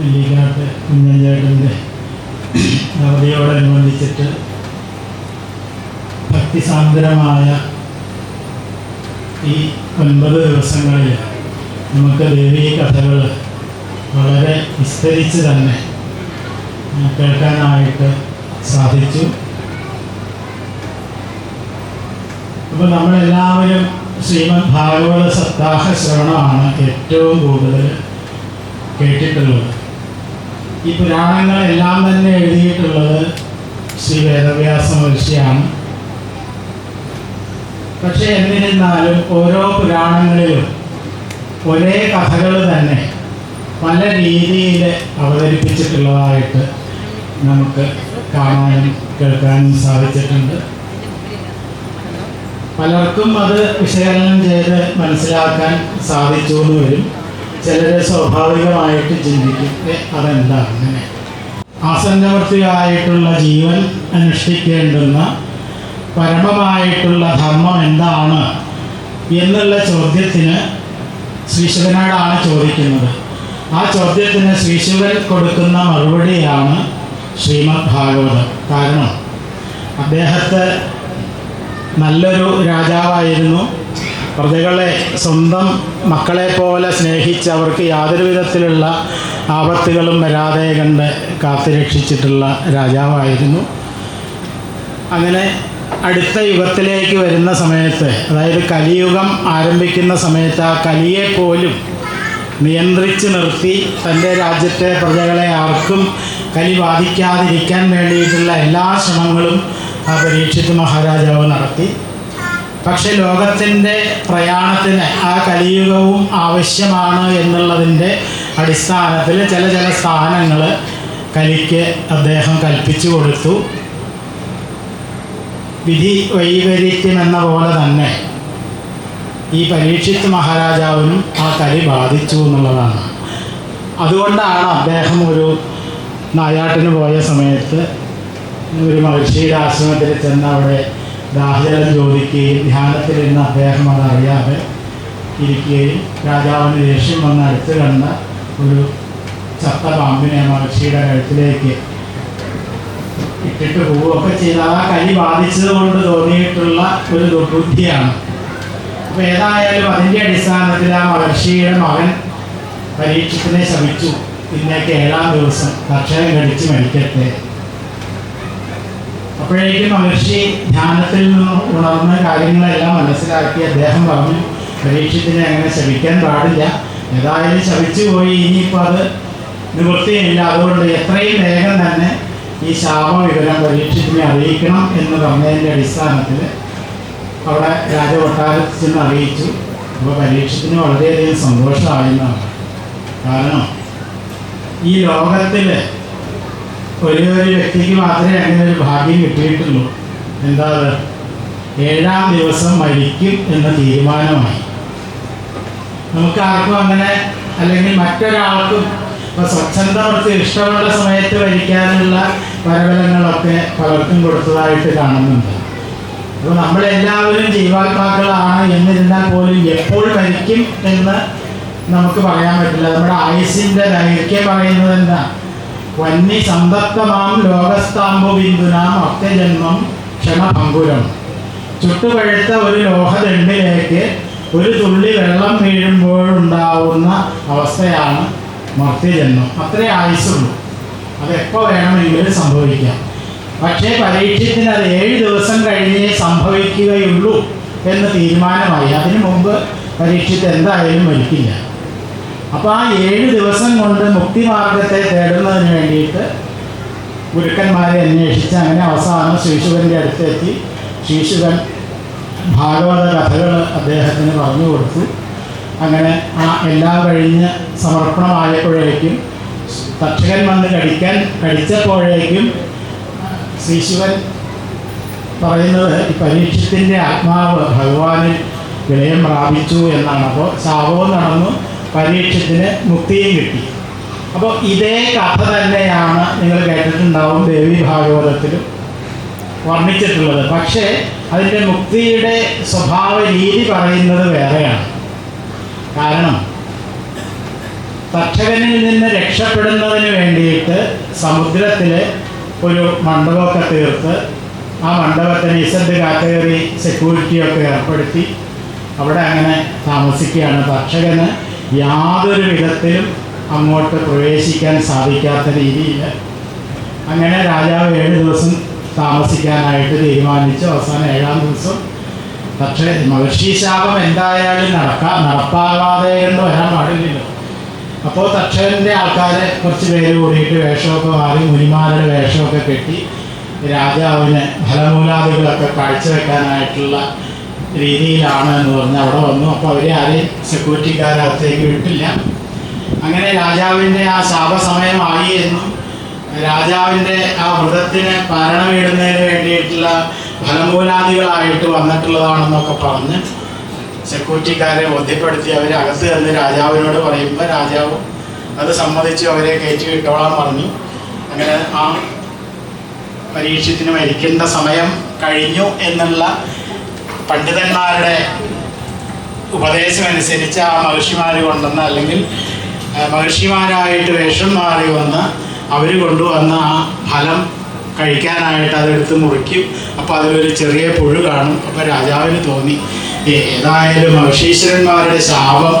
നെല്ലിക്കാട്ട് കുഞ്ഞഞ്ചേട്ടന്റെ അവധിയോടനുബന്ധിച്ചിട്ട് ഭക്തിസാന്ദ്രമായ ഈ ഒൻപത് ദിവസങ്ങളിൽ നമുക്ക് ദേവീ കഥകൾ വളരെ വിസ്തരിച്ച് തന്നെ കേൾക്കാനായിട്ട് സാധിച്ചു. അപ്പോൾ നമ്മളെല്ലാവരും ശ്രീമദ് ഭാഗവത സപ്താഹ ശ്രവണമാണ് ഏറ്റവും കൂടുതൽ കേട്ടിട്ടുള്ളത്. ഈ പുരാണങ്ങളെല്ലാം തന്നെ എഴുതിയിട്ടുള്ളത് ശ്രീ വേദവ്യാസ മഹർഷിയാണ്. പക്ഷെ എന്നിരുന്നാലും ഓരോ പുരാണങ്ങളിലും ഒരേ കഥകൾ തന്നെ പല രീതിയിൽ അവതരിപ്പിച്ചിട്ടുള്ളതായിട്ട് നമുക്ക് കാണാനും കേൾക്കാനും സാധിച്ചിട്ടുണ്ട്. പലർക്കും അത് വിശകലനം ചെയ്ത് മനസ്സിലാക്കാൻ സാധിച്ചു എന്ന് വരും. ചിലർ സ്വാഭാവികമായിട്ട് ചിന്തിക്കും അതെന്താണ്? അതെന്താ അങ്ങനെ ആസന്നവർത്തിയായിട്ടുള്ള ജീവൻ അനുഷ്ഠിക്കേണ്ടുന്ന പരമമായിട്ടുള്ള ധർമ്മം എന്താണ് എന്നുള്ള ചോദ്യത്തിന് ശ്രീശിവനോടാണ് ചോദിക്കുന്നത്. ആ ചോദ്യത്തിന് ശ്രീശിവൻ കൊടുക്കുന്ന മറുപടിയാണ് ശ്രീമദ് ഭാഗവതം. കാരണം അദ്ദേഹത്തെ നല്ലൊരു രാജാവായിരുന്നു. പ്രജകളെ സ്വന്തം മക്കളെ പോലെ സ്നേഹിച്ച് അവർക്ക് യാതൊരു വിധത്തിലുള്ള ആപത്തുകളും വരാതെ കണ്ട് കാത്തുരക്ഷിച്ചിട്ടുള്ള രാജാവായിരുന്നു. അങ്ങനെ അടുത്ത യുഗത്തിലേക്ക് വരുന്ന സമയത്ത് അതായത് കലിയുഗം ആരംഭിക്കുന്ന സമയത്ത് ആ കലിയെ പോലും നിയന്ത്രിച്ച് നിർത്തി തന്റെ രാജ്യത്തെ പ്രജകളെ ആർക്കും കലി ബാധിക്കാതിരിക്കാൻ വേണ്ടിയിട്ടുള്ള എല്ലാ ശ്രമങ്ങളും ആ പരീക്ഷിത് മഹാരാജാവ് നടത്തി. പക്ഷെ ലോകത്തിന്റെ പ്രയാണത്തിന് ആ കലിയുഗവും ആവശ്യമാണ് എന്നുള്ളതിന്റെ അടിസ്ഥാനത്തിൽ ചില ചില സ്ഥാനങ്ങൾ കലിക്ക് അദ്ദേഹം കൽപ്പിച്ചു കൊടുത്തു. വിധി വൈവരിക്കുമെന്ന പോലെ തന്നെ ഈ പരീക്ഷിത്ത് മഹാരാജാവിനും ആ കലി ബാധിച്ചു എന്നുള്ളതാണ്. അതുകൊണ്ടാണ് അദ്ദേഹം ഒരു നായാട്ടിന് പോയ സമയത്ത് ഒരു മഹർഷിയുടെ ആശ്രമത്തിൽ ചെന്ന് അവിടെ ദാഹജലം ചോദിക്കുകയും ധ്യാനത്തിലിരുന്ന അദ്ദേഹം അതറിയാതെ ഇരിക്കുകയും രാജാവിന് ദേഷ്യം വന്ന് അടുത്ത് കണ്ട ഒരു ചത്ത പാമ്പിനെ മഹർഷിയുടെ കഴുത്തിലേക്ക് ഇട്ടിട്ട് പോവുകയൊക്കെ ചെയ്ത്. ആ കലി ബാധിച്ചത് കൊണ്ട് തോന്നിയിട്ടുള്ള ഒരു ദുർബുദ്ധിയാണ്. അപ്പോൾ ഏതായാലും അതിന്റെ അടിസ്ഥാനത്തിൽ ആ മഹർഷിയുടെ മകൻ പരീക്ഷത്തിനെ ശമിച്ചു ഇന്നേക്ക് ഏഴാം ദിവസം. ഭക്ഷണം കഴിച്ച് മരിക്കട്ടെ. അപ്പോഴേക്കും മഹർഷി ധ്യാനത്തിൽ നിന്ന് ഉണർന്ന കാര്യങ്ങളെല്ലാം മനസ്സിലാക്കി അദ്ദേഹം പറഞ്ഞു പരീക്ഷത്തിനെ അങ്ങനെ ശ്രമിക്കാൻ പാടില്ല. ഏതായാലും ശ്രമിച്ചു പോയി ഇനിയിപ്പോൾ അത് നിവൃത്തിയില്ല. അതുകൊണ്ട് എത്രയും വേഗം തന്നെ ഈ ശാപവിവരം പരീക്ഷത്തിനെ അറിയിക്കണം എന്ന് പറഞ്ഞതിന്റെ അടിസ്ഥാനത്തിൽ അവിടെ രാജകൊട്ടാരത്തിൽ ചെന്ന് അറിയിച്ചു. അപ്പോൾ പരീക്ഷത്തിന് വളരെയധികം സന്തോഷമായിരുന്നതാണ് കാരണം ഈ ലോകത്തിൽ ഒരേ ഒരു വ്യക്തിക്ക് മാത്രമേ അങ്ങനെ ഒരു ഭാഗ്യം കിട്ടിയിട്ടുള്ളൂ. എന്താ ഏഴാം ദിവസം മരിക്കും എന്ന തീരുമാനമായി. നമുക്ക് ആർക്കും അങ്ങനെ അല്ലെങ്കിൽ മറ്റൊരാൾക്കും ഇപ്പൊ സ്വച്ഛന്തമർക്ക് ഇഷ്ടമുള്ള സമയത്ത് മരിക്കാനുള്ള പരബലങ്ങളൊക്കെ പലർക്കും കൊടുത്തതായിട്ട് കാണുന്നുണ്ട്. അപ്പോൾ നമ്മളെല്ലാവരും ജീവാത്മാക്കളാണ് എന്നിരുന്നാൽ പോലും എപ്പോൾ മരിക്കും എന്ന് നമുക്ക് പറയാൻ പറ്റില്ല. നമ്മുടെ ആയുസിന്റെ ദൈർഘ്യം പറയുന്നത് എന്താ? വന്നി സമ്പത്തമാം ലോകസ്താംബു ബിന്ദുനാം അത്യജന്മം ക്ഷണഭങ്കുരം ചുട്ടുപഴുത്ത ഒരു ലോഹദണ്ഡിലേക്ക് ഒരു തുള്ളി വെള്ളം വീഴുമ്പോഴുണ്ടാവുന്ന അവസ്ഥയാണ് മർത്യജന്മം. അത്രേ ആയുസുള്ളൂ അതെപ്പോൾ വേണമെങ്കിലും സംഭവിക്കാം. പക്ഷേ പരീക്ഷത്തിന് അത് ഏഴ് ദിവസം കഴിഞ്ഞേ സംഭവിക്കുകയുള്ളൂ എന്ന് തീരുമാനമായി. അതിനു മുമ്പ് പരീക്ഷത്ത് എന്തായാലും മരിക്കില്ല അപ്പോൾ ആ ഏഴ് ദിവസം കൊണ്ട് മുക്തിമാർഗത്തെ തേടുന്നതിന് വേണ്ടിയിട്ട് ഗുരുക്കന്മാരെ അന്വേഷിച്ച് അങ്ങനെ അവസാനം ശ്രീശുവന്റെ അടുത്തെത്തി. ശ്രീശുവൻ ഭാഗവത കഥകൾ അദ്ദേഹത്തിന് പറഞ്ഞു കൊടുത്തു. അങ്ങനെ ആ എല്ലാം കഴിഞ്ഞ് സമർപ്പണമായപ്പോഴേക്കും തക്ഷകൻ വന്ന് കടിക്കാൻ കടിച്ചപ്പോഴേക്കും ശ്രീശിവൻ പറയുന്നത് പരീക്ഷത്തിന്റെ ആത്മാവ് ഭഗവാനിൽ വിലയം പ്രാപിച്ചു എന്നാണ്. അപ്പോൾ ശാപവും നടന്നു. പരീക്ഷത്തിന് മുക്തിയും കിട്ടി. അപ്പോൾ ഇതേ കഥ തന്നെയാണ് നിങ്ങൾ കേട്ടിട്ടുണ്ടാവും ദേവി ഭാഗവതത്തിലും വർണിച്ചിട്ടുള്ളത്. പക്ഷേ അതിന്റെ മുക്തിയുടെ സ്വഭാവ രീതി പറയുന്നത് വേറെയാണ്. കാരണം തക്ഷകനിൽ നിന്ന് രക്ഷപ്പെടുന്നതിന് വേണ്ടിയിട്ട് സമുദ്രത്തിൽ ഒരു മണ്ഡപമൊക്കെ തീർത്ത് ആ മണ്ഡപത്തിന് ഇസഡ് കാറ്റഗറി സെക്യൂരിറ്റിയൊക്കെ ഏർപ്പെടുത്തി അവിടെ അങ്ങനെ താമസിക്കുകയാണ് തക്ഷകന്. യാതൊരു വിധത്തിലും അങ്ങോട്ട് പ്രവേശിക്കാൻ സാധിക്കാത്ത രീതിയിൽ അങ്ങനെ രാജാവ് ഏഴ് ദിവസം താമസിക്കാനായിട്ട് തീരുമാനിച്ചു. അവസാനം ഏഴാം ദിവസം. പക്ഷേ മഹർഷി ശാപം എന്തായാലും നടക്കാം നടപ്പാകാതെ എന്ന് വരാൻ പാടില്ലല്ലോ. അപ്പോൾ തക്ഷകന്റെ ആൾക്കാരെ കുറച്ച് പേര് കൂടിയിട്ട് വേഷമൊക്കെ മാറി മുനിമാരുടെ വേഷമൊക്കെ കെട്ടി രാജാവിന് ഫലമൂലാദികളൊക്കെ കാഴ്ചവെക്കാനായിട്ടുള്ള രീതിയിലാണ് എന്ന് പറഞ്ഞ് അവിടെ വന്നു. അപ്പോൾ അവരെ ആരെയും സെക്യൂരിറ്റിക്കാരകത്തേക്ക് വിട്ടില്ല. അങ്ങനെ രാജാവിന്റെ ആ ശാപസമയമായി എന്നും രാജാവിന്റെ ആ വ്രതത്തിന് ഭരണമിടുന്നതിന് വേണ്ടിയിട്ടുള്ള ഫലമൂലാദികളായിട്ട് വന്നിട്ടുള്ളതാണെന്നൊക്കെ പറഞ്ഞ് സെക്യൂരിറ്റിക്കാരെ ബോധ്യപ്പെടുത്തി അവരെ അകത്ത് ചെന്ന് രാജാവിനോട് പറയുമ്പോൾ രാജാവ് അത് സമ്മതിച്ച് അവരെ കയറ്റി വിട്ടോളാൻ പറഞ്ഞു. അങ്ങനെ ആ പരീക്ഷത്തിന് മരിക്കേണ്ട സമയം കഴിഞ്ഞു എന്നുള്ള പണ്ഡിതന്മാരുടെ ഉപദേശം അനുസരിച്ച് ആ മഹർഷിമാർ കൊണ്ടുവന്ന അല്ലെങ്കിൽ മഹർഷിമാരായിട്ട് വേഷം മാറി വന്ന് അവർ കൊണ്ടുവന്ന ആ ഫലം കഴിക്കാനായിട്ട് അതെടുത്ത് മുറിക്കും. അപ്പോൾ അതിലൊരു ചെറിയ പുഴു കാണും. അപ്പോൾ രാജാവിന് തോന്നി "ഏ- ഏതായാലും മഹർഷീശ്വരന്മാരുടെ ശാപം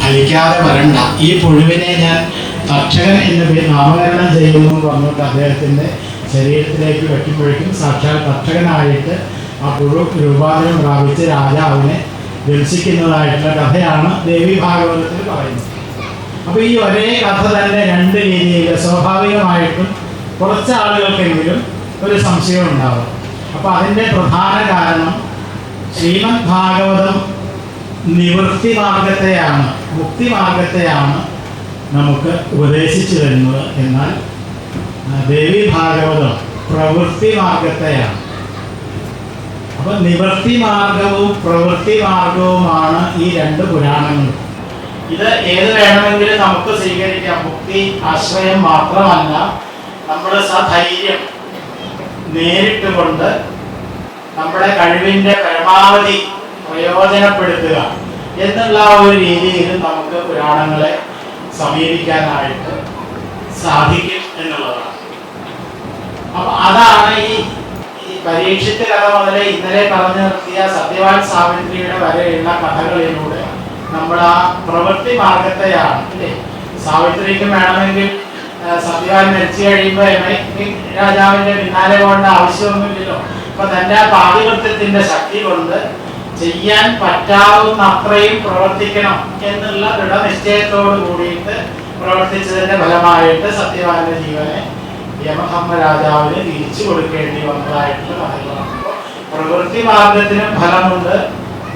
ഫലിക്കാതെ വരണ്ട. ഈ പുഴുവിനെ ഞാൻ തക്ഷകൻ എന്ന പേര് നാമകരണം ചെയ്യുമെന്ന് പറഞ്ഞിട്ട് അദ്ദേഹത്തിന്റെ ശരീരത്തിലേക്ക് വെക്കുമ്പോഴേക്കും സാക്ഷാൽ തക്ഷകനായിട്ട് ആ പുഴു രൂപാന്തരം പ്രാപിച്ച് രാജാവിനെ ദർശിക്കുന്നതായിട്ടുള്ള കഥയാണ് ദേവി ഭാഗവതത്തിൽ പറയുന്നത്. അപ്പോൾ ഈ ഒരേ കഥ തന്നെ രണ്ട് രീതിയിൽ സ്വാഭാവികമായിട്ടും കുറച്ച് ആളുകൾക്കെങ്കിലും ഒരു സംശയം ഉണ്ടാവും. അപ്പോൾ അതിന്റെ പ്രധാന കാരണം ശ്രീമദ് ഭാഗവതം നിവൃത്തി മാർഗത്തെയാണ് മുക്തി മാർഗത്തെയാണ് നമുക്ക് ഉപദേശിച്ചു തരുന്നത് എന്നാൽ ദേവി ഭാഗവതം പ്രവൃത്തി മാർഗത്തെയാണ് അപ്പൊ നിവൃത്തി മാർഗവും പ്രവൃത്തി മാർഗവുമാണ് ഈ രണ്ട് പുരാണങ്ങൾ. ഇത് ഏത് വേണമെങ്കിലും നമുക്ക് സ്വീകരിക്കാം. മുക്തി ആശ്രയം മാത്രമല്ല നമ്മുടെ സധൈര്യം നേരിട്ട് കൊണ്ട് നമ്മുടെ കഴിവിന്റെ പരമാവധി പ്രയോജനപ്പെടുത്തുക എന്നുള്ള ഒരു രീതിയിൽ നമുക്ക് പുരാണങ്ങളെ സമീപിക്കാനായിട്ട് സാധിക്കും എന്നുള്ളതാണ്. അപ്പൊ അതാണ് ഈ ഈ അത് മുതൽ ഇന്നലെ പറഞ്ഞു നിർത്തിയ സത്യവാൻ സാവിത്രിയുടെ വരെയുള്ള കഥകളിലൂടെ നമ്മൾ ആ പ്രവൃത്തി മാർഗത്തെയാണ് അല്ലേ? സാവിത്രിക്ക് വേണമെങ്കിൽ സത്യവാൻ മരിച്ചു കഴിയുമ്പോൾ രാജാവിന്റെ പിന്നാലെ പോകേണ്ട ആവശ്യമൊന്നുമില്ലല്ലോ. അപ്പൊ തന്റെ പാതികൃത്യത്തിന്റെ ശക്തി കൊണ്ട് ചെയ്യാൻ പറ്റാവുന്ന അത്രയും പ്രവർത്തിക്കണം എന്നുള്ള ദൃഢനിശ്ചയത്തോട് കൂടിയിട്ട് പ്രവർത്തിച്ചതിന്റെ ഫലമായിട്ട് സത്യവാന്റെ ജീവനെ യമധർമ്മ രാജാവിന് തിരിച്ചു കൊടുക്കേണ്ടി വന്നതായിട്ടുള്ള കഥകളാണ് പ്രവൃത്തി മാർഗത്തിനും ഫലമുണ്ട്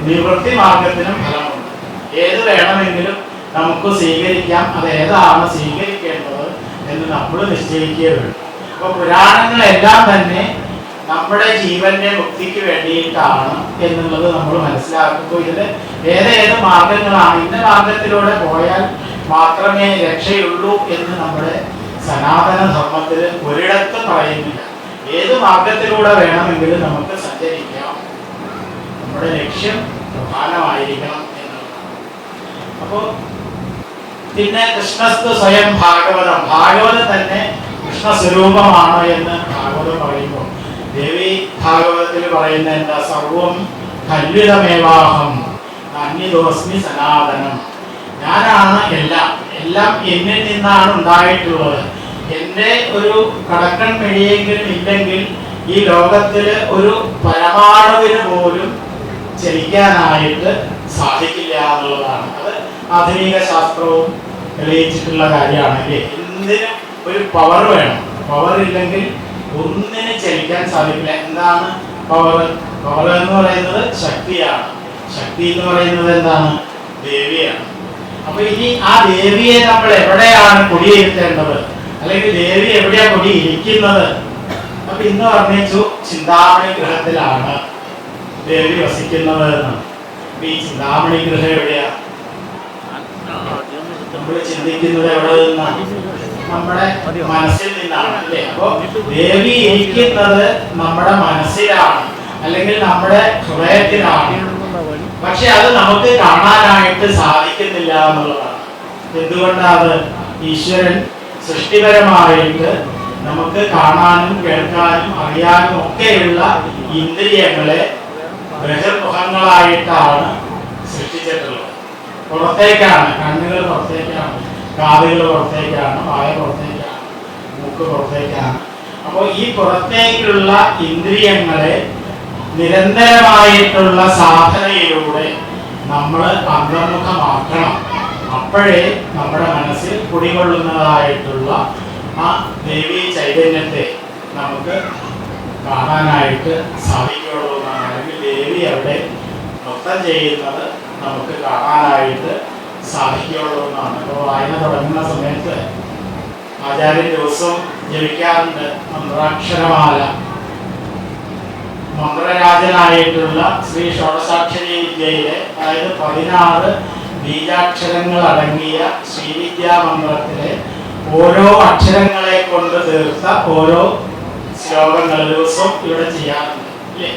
നിവൃത്തി മാർഗത്തിനും ഫലമുണ്ട്. ഏത് വേണമെങ്കിലും നമുക്ക് സ്വീകരിക്കാം അത് ഏതാണ് സ്വീകരിക്കേണ്ടത് എന്ന് നമ്മൾ നിശ്ചയിക്കേ വേണം അപ്പൊ പുരാണങ്ങളെല്ലാം തന്നെ നമ്മുടെ ജീവന്റെ മുക്തിക്ക് വേണ്ടിയിട്ടാണ് എന്നുള്ളത് നമ്മൾ മനസ്സിലാക്കുമ്പോൾ ഇതിൽ ഏതേത് മാർഗങ്ങളാണ്? ഇന്ന മാർഗത്തിലൂടെ പോയാൽ മാത്രമേ രക്ഷയുള്ളൂ എന്ന് നമ്മുടെ സനാതന ധർമ്മത്തിൽ ഒരിടത്തും പറയുന്നില്ല. ഏത് മാർഗത്തിലൂടെ വേണമെങ്കിലും നമുക്ക് സഞ്ചരിക്കാം. നമ്മുടെ ലക്ഷ്യം പ്രധാനമായിരിക്കണം എന്നുള്ളതാണ്. അപ്പോൾ പിന്നെ കൃഷ്ണസ്തു സ്വയം ഭാഗവതം. ഭാഗവതം തന്നെ കൃഷ്ണ സ്വരൂപമാണ് എന്ന് ഭാഗവതം പറയുമ്പോൾ ദേവി ഭാഗവതത്തിൽ പറയുന്ന എന്താ? സർവം കല്വിതമേവാഹം അന്യദോസ്മി സനാതനം. ഞാനാണ് എല്ലാം. എല്ലാം എന്നിൽ നിന്നാണ് ഉണ്ടായിട്ടുള്ളത്. എന്റെ ഒരു കടക്കൺ മെഴിയെങ്കിലും ഇല്ലെങ്കിൽ ഈ ലോകത്തിൽ ഒരു പരമാണുവിന് പോലും ചലിക്കാനായിട്ട് സാധിക്കില്ല എന്നുള്ളതാണ്. അത് ആധുനിക ശാസ്ത്രവും തെളിയിച്ചിട്ടുള്ള കാര്യമാണ് അല്ലേ എന്തിനും ഒരു പവർ വേണം. പവർ ഇല്ലെങ്കിൽ ഒന്നിനും ചലിക്കാൻ സാധിക്കില്ല. എന്താണ് പവർ പവർ എന്ന് പറയുന്നത് ശക്തിയാണ്. ശക്തി എന്ന് പറയുന്നത് എന്താണ്? ദേവിയാണ്. അപ്പൊ ഇനി ആ ദേവിയെ നമ്മൾ എവിടെയാണ് കുടിയിരുത്തേണ്ടത് അല്ലെങ്കിൽ ദേവി എവിടെയാ കുടിയിരിക്കുന്നത് അപ്പൊ ഇന്ന് പറഞ്ഞു ചിന്താമണി ഗൃഹത്തിലാണ് ദേവി വസിക്കുന്നത് എന്ന്. ഈ ചിന്താമണി ഗൃഹം എവിടെയാ? നമ്മൾ ചിന്തിക്കുന്നത് എവിടെ നിന്നാണ് നമ്മുടെ മനസ്സിൽ നിന്നാണ് അല്ലേ? അപ്പൊ ദേവി ഇരിക്കുന്നത് നമ്മുടെ മനസ്സിലാണ് അല്ലെങ്കിൽ നമ്മുടെ ഹൃദയത്തിലാണ്. പക്ഷെ അത് നമുക്ക് കാണാനായിട്ട് സാധിക്കുന്നില്ല എന്നുള്ളതാണ്. എന്തുകൊണ്ടാണ് ഈശ്വരൻ സൃഷ്ടിപരമായിട്ട് നമുക്ക് കാണാനും കേൾക്കാനും അറിയാനും ഒക്കെയുള്ള ഇന്ദ്രിയങ്ങളെ ബഹിർമുഖങ്ങളായിട്ടാണ് സൃഷ്ടിച്ചിട്ടുള്ളത്. പുറത്തേക്കാണ് കണ്ണുകൾ പുറത്തേക്കാണ് കാതുകൾ പുറത്തേക്കാണ് വായ പുറത്തേക്കാണ് മൂക്ക് പുറത്തേക്കാണ്. അപ്പോൾ ഈ പുറത്തേക്കുള്ള ഇന്ദ്രിയങ്ങളെ നിരന്തരമായിട്ടുള്ള സാധനയിലൂടെ നമ്മൾ അന്തർമുഖമാക്കണം. അപ്പോഴേ നമ്മുടെ മനസ്സിൽ കുടികൊള്ളുന്നതായിട്ടുള്ള ആ ദേവി ചൈതന്യത്തെ നമുക്ക് കാണാനായിട്ട് സാധിക്കുകയുള്ളൂ എന്നാണ്. അല്ലെങ്കിൽ ദേവി അവിടെ നൃത്തം ചെയ്യുന്നത് നമുക്ക് കാണാനായിട്ട് സാധിക്കുകയുള്ളൂ എന്നാണ്. അപ്പോൾ വായന തുടങ്ങുന്ന സമയത്ത് ആചാര്യൻ ദിവസവും ജപിക്കാറുണ്ട് മന്ത്രാക്ഷരമാല. മന്ത്രരാജനായിട്ടുള്ള ശ്രീ ഷോഡസാക്ഷരി വിദ്യയിലെ അതായത് പതിനാറ് ബീജാക്ഷരങ്ങൾ അടങ്ങിയ ശ്രീവിദ്യാ മന്ത്രത്തിലെ ഓരോ അക്ഷരങ്ങളെ കൊണ്ട് തീർത്ത ഓരോ ശ്ലോകങ്ങൾ ദിവസവും ഇവിടെ ചെയ്യാറുണ്ട് അല്ലേ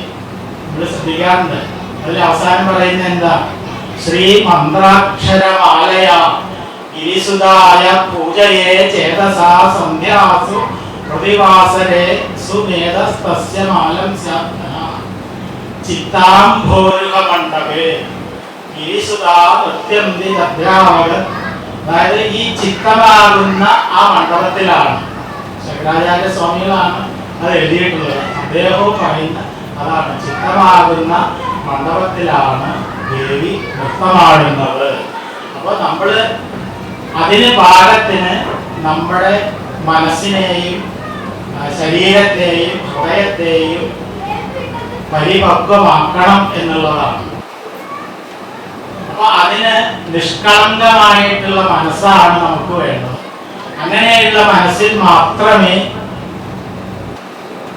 ഇവിടെ ശ്രദ്ധിക്കാറുണ്ട്. അതിൽ അവസാനം പറയുന്നത് എന്താ? ശ്രീ മന്ത്രാക്ഷരമാലയ ഗിരിസുതായ പൂജയെ ചേതസാ സന്ധ്യാസു പ്രതിവാസരെ സുമേധസ്തസ്യ മാലം സ്യാത്മന ചിത്താംഭോരുഹ മണ്ഡപേ ഗിരിസുതാ അതായത് ഈ ചിത്തമാകുന്ന ആ മണ്ഡപത്തിലാണ്. ശങ്കരാചാര്യ സ്വാമികളാണ് അത് എഴുതിയിട്ടുള്ളത്. അദ്ദേഹവും പറയുന്ന അതാണ്. ചിത്തമാകുന്ന മണ്ഡപത്തിലാണ് ദേവി നൃത്തമാടുന്നത്. അപ്പോൾ നമ്മൾ അതിന് പാകത്തിന് നമ്മുടെ മനസ്സിനെയും ശരീരത്തെയും ഹൃദയത്തെയും പരിപക്വമാക്കണം എന്നുള്ളതാണ്. അപ്പൊ അതിന് നിഷ്കളങ്കമായിട്ടുള്ള മനസ്സാണ് നമുക്ക് വേണ്ടത്. അങ്ങനെയുള്ള മനസ്സിൽ മാത്രമേ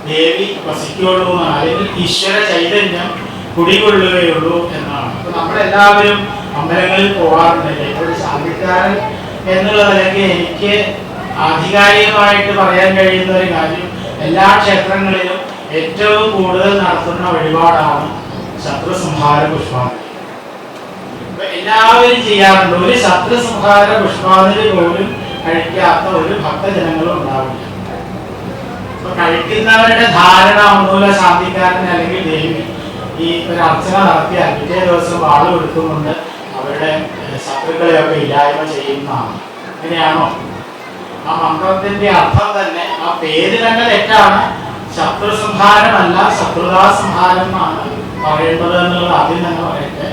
ദേവി വസിക്കുകയുള്ളൂ അല്ലെങ്കിൽ ഈശ്വര ചൈതന്യം കുടികൊള്ളുകയുള്ളൂ എന്നാണ്. അപ്പൊ നമ്മളെല്ലാവരും അമ്പലങ്ങളിൽ പോകാറുണ്ടല്ലേ ഒരു ശാന്തിക്കാരൻ എന്നുള്ള നിലയ്ക്ക് എനിക്ക് ആധികാരികമായിട്ട് പറയാൻ കഴിയുന്ന ഒരു കാര്യം എല്ലാ ക്ഷേത്രങ്ങളിലും ഏറ്റവും കൂടുതൽ നടത്തുന്ന വഴിപാടാണ് ശത്രു സംഹാര പുഷ്പാഞ്ജലി എല്ലാവരും ചെയ്യാറുണ്ട്. ഒരു ശത്രു സംഹാര പുഷ്പാഞ്ജലി പോലും കഴിക്കാത്ത ഒരു ഭക്തജനങ്ങളും ഉണ്ടാവില്ല. കഴിക്കുന്നവരുടെ ധാരണ ഒന്നുമില്ല ശാന്തിക്കാരൻ അല്ലെങ്കിൽ ദേവി. ഈ ഒരു അർച്ചന നടത്തിയാൽ പിറ്റേ ദിവസം വാൾ കൊടുത്തുകൊണ്ട് അവരുടെ ശത്രുക്കളെയൊക്കെ ഇല്ലായ്മ ചെയ്യുന്നതാണ്. അങ്ങനെയാണോ? ആ മന്ത്രത്തിന്റെ അർത്ഥം തന്നെ ആ പേര് തന്നെ തെറ്റാണ്. ശത്രു സംഹാരമല്ല ശത്രുതാ സംഹാരം എന്നാണ് പറയേണ്ടത് എന്നുള്ളത് ആദ്യം തന്നെ പറയട്ടെ.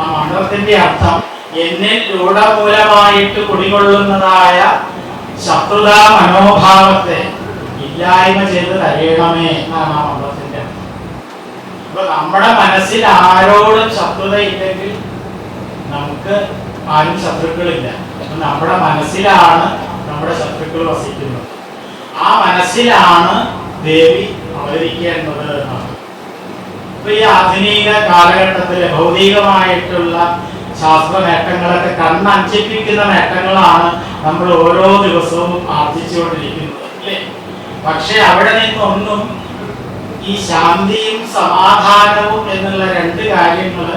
ആ മന്ത്രത്തിന്റെ അർത്ഥം എന്നിൽ രൂഢമൂലമായിട്ട് കുടികൊള്ളുന്നതായ ശത്രുതാ മനോഭാവത്തെ ഇല്ലായ്മ ചെയ്ത് തരയണമേ എന്നാണ് ആ മന്ത്രത്തിന്റെ അർത്ഥം. അപ്പൊ നമ്മുടെ മനസ്സിൽ ആരോടും ശത്രുത ഇല്ലെങ്കിൽ നമുക്ക് ആരും ശത്രുക്കളില്ല. നമ്മുടെ മനസ്സിലാണ് നമ്മുടെ ശത്രുക്കൾ വസിക്കുന്നത്. ആ മനസ്സിലാണ് ദേവി അവതരിക്കേണ്ടത് എന്നാണ്. ഇപ്പൊ ഈ ആധുനിക കാലഘട്ടത്തിലെ ഭൗതികമായിട്ടുള്ള ശാസ്ത്ര നേട്ടങ്ങളൊക്കെ കണ്ണഞ്ചിപ്പിക്കുന്ന നേട്ടങ്ങളാണ് നമ്മൾ ഓരോ ദിവസവും ആർജിച്ചുകൊണ്ടിരിക്കുന്നത് അല്ലേ? പക്ഷെ അവിടെ നിന്നൊന്നും ഈ ശാന്തിയും സമാധാനവും എന്നുള്ള രണ്ട് കാര്യങ്ങൾ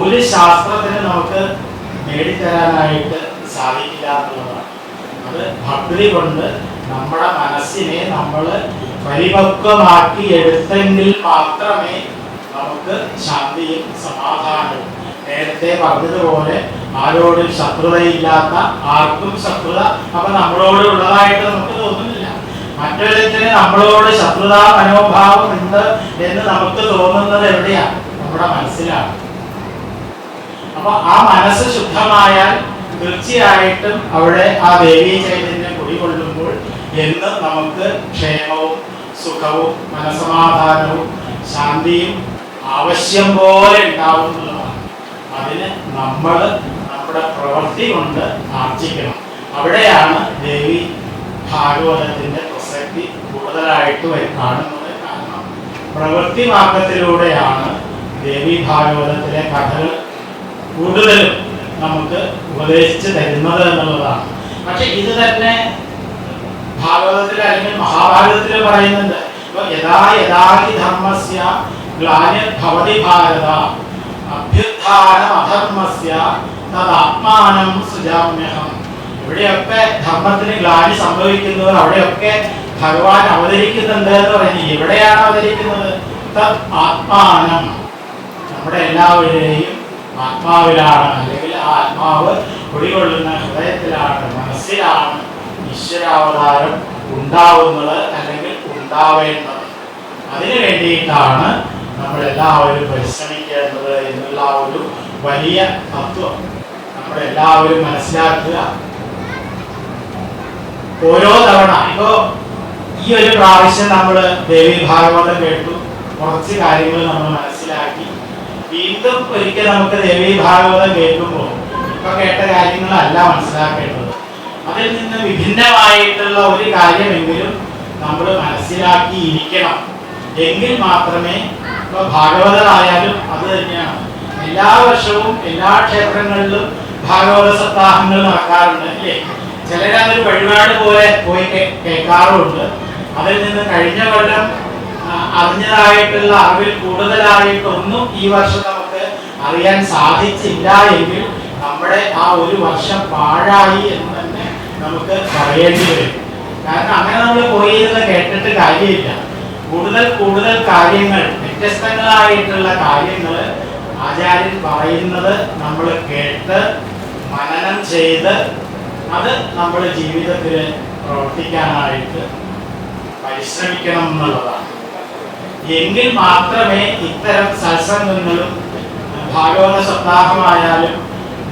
ഒരു ശാസ്ത്രത്തിന് നമുക്ക് നേടിത്തരാനായിട്ട് സാധിക്കില്ല എന്നുള്ളതാണ്. അത് ഭക്തി കൊണ്ട് നമ്മുടെ മനസ്സിനെ നമ്മൾ പരിപക്വമാക്കി എടുത്തെങ്കിൽ മാത്രമേ നമുക്ക് ശാന്തിയും സമാധാനവും. നേരത്തെ പറഞ്ഞതുപോലെ ആരോടും ശത്രുതയില്ലാത്ത ആർക്കും ശത്രുത അപ്പൊ നമ്മളോട് ഉള്ളതായിട്ട് നമുക്ക് തോന്നുന്നില്ല. മറ്റൊരുത്തിന് നമ്മളോട് ശത്രുതാ മനോഭാവം ഉണ്ട് എന്ന് നമുക്ക് തോന്നുന്നത് എവിടെയാണ്? നമ്മുടെ മനസ്സിലാണ്. അപ്പൊ ആ മനസ്സ് ശുദ്ധമായാൽ തീർച്ചയായിട്ടും അവിടെ ആ ദേവീ ചൈതന്യം കുടികൊള്ളുമ്പോൾ എന്ന് നമുക്ക് ക്ഷേമവും സുഖവും മനസമാധാനവും ശാന്തിയും ആവശ്യം പോലെ ഉണ്ടാവുന്നതാണ് അതിന് നമ്മൾ നമ്മുടെ പ്രവൃത്തി കൊണ്ട് ആർജിക്കണം. അവിടെയാണ് ദേവി ഭാഗവതത്തിന്റെ പ്രസക്തി കൂടുതലായിട്ട് കാണുന്നത് കാരണം പ്രവൃത്തി മാർഗത്തിലൂടെയാണ് ദേവി ഭാഗവതത്തിലെ കഥകൾ കൂടുതലും നമുക്ക് ഉപദേശിച്ച് തരുന്നത് എന്നുള്ളതാണ്. പക്ഷെ ഇത് തന്നെ ഭാഗവതത്തിൽ അല്ലെങ്കിൽ മഹാഭാരതത്തിൽ പറയുന്നുണ്ട്. യഥാ യഥാഹി ധർമ്മസ്യ ഗ്ലാനിർഭവതി ഭാരത അഭ്യുത്ഥാനം അധർമ്മസ്യ തദാത്മാനം സുജാമ്യഹം. ഇവിടെയൊക്കെ ധർമ്മത്തിന് ഗ്ലാനി സംഭവിക്കുന്നത് അവിടെയൊക്കെ ഭഗവാൻ അവതരിക്കുന്നുണ്ട് എന്ന് പറഞ്ഞു എവിടെയാണ് അവതരിക്കുന്നത്? ആത്മാനം. നമ്മുടെ എല്ലാവരുടെയും ആത്മാവിലാണ്. അല്ലെങ്കിൽ ആത്മാവ് കുടികൊള്ളുന്ന ഹൃദയത്തിലാണ് മനസ്സിലാണ്. ഈശ്വരാവതാരം ഉണ്ടാവുന്നത് അല്ലെങ്കിൽ ഉണ്ടാവേണ്ടത്. അതിനു വേണ്ടിയിട്ടാണ് നമ്മൾ എല്ലാവരും പരിശ്രമിക്കേണ്ടത് എന്നുള്ള ഒരു വലിയ തത്വം. നമ്മളെല്ലാവരും മനസ്സിലാക്കുക. ഓരോ തവണ ഇപ്പോ ഈ ഒരു പ്രാവശ്യം നമ്മൾ ദേവി ഭാഗവതം കേട്ടു. കുറച്ച് കാര്യങ്ങൾ നമ്മൾ മനസ്സിലാക്കി. വീണ്ടും ഒരിക്കൽ നമുക്ക് ദേവി ഭാഗവതം കേൾക്കുമ്പോൾ ഇപ്പൊ കേട്ട കാര്യങ്ങളല്ല മനസ്സിലാക്കേണ്ടത്. അതിൽ നിന്ന് വിഭിന്നമായിട്ടുള്ള ഒരു കാര്യമെങ്കിലും നമ്മൾ മനസ്സിലാക്കിയിരിക്കണം. എങ്കിൽ മാത്രമേ ഇപ്പൊ ഭാഗവതരായാലും അത് തന്നെയാണ്. എല്ലാ വർഷവും എല്ലാ ക്ഷേത്രങ്ങളിലും ഭാഗവത സപ്താഹങ്ങൾ നടക്കാറുണ്ട് അല്ലേ? ചിലരതൊരു വഴിപാട് പോലെ പോയി കേൾക്കാറുമുണ്ട്. അതിൽ നിന്ന് കഴിഞ്ഞ കൊല്ലം അറിഞ്ഞതായിട്ടുള്ള അറിവിൽ കൂടുതലായിട്ടൊന്നും ഈ വർഷം നമുക്ക് അറിയാൻ സാധിച്ചില്ല എങ്കിൽ നമ്മുടെ ആ ഒരു വർഷം പാഴായി എന്ന് തന്നെ നമുക്ക് പറയേണ്ടി വരും. കാരണം അങ്ങനെ നമ്മൾ പോയിരുന്ന് കേട്ടിട്ട് കാര്യമില്ല. കൂടുതൽ കൂടുതൽ കാര്യങ്ങൾ വ്യത്യസ്തങ്ങളായിട്ടുള്ള കാര്യങ്ങൾ ആചാര്യൻ പറയുന്നത് നമ്മൾ കേട്ട് മനനം ചെയ്ത് അത് നമ്മുടെ ജീവിതത്തിൽ പ്രവർത്തിക്കാനായിട്ട് പരിശ്രമിക്കണം എന്നുള്ളതാണ്. എങ്കിൽ മാത്രമേ ഇത്തരം സത്സംഗങ്ങളും ഭാഗവത സപ്താഹമായാലും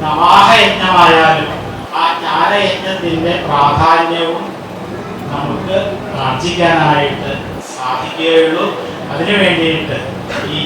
നവാഹയജ്ഞമായാലും ആ ജ്ഞാനയജ്ഞത്തിന്റെ പ്രാധാന്യവും നമുക്ക് ആർജിക്കാനായിട്ട് സാധിക്കുകയുള്ളൂ. അതിനു വേണ്ടിയിട്ട് ഈ